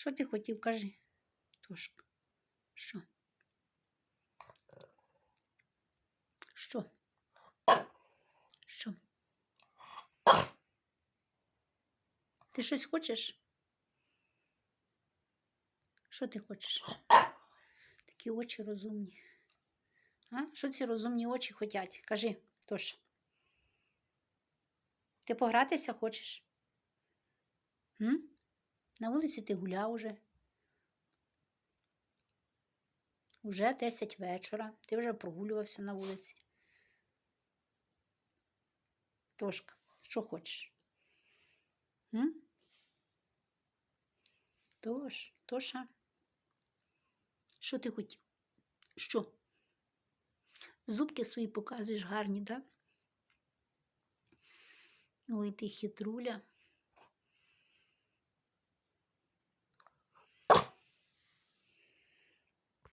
Що ти хотів, кажи? Тошка. Що? Що? Що? Ти щось хочеш? Що ти хочеш? Такі очі розумні. А? Що ці розумні очі хотять? Кажи, Тоша. Ти погратися хочеш? М? На вулиці ти гуляв уже. Уже 10 вечора. Ти вже прогулювався на вулиці. Тошка, що хочеш? М? Тош, Тоша. Що ти хотів? Що? Зубки свої показуєш гарні, так? Ой, ти хитруля.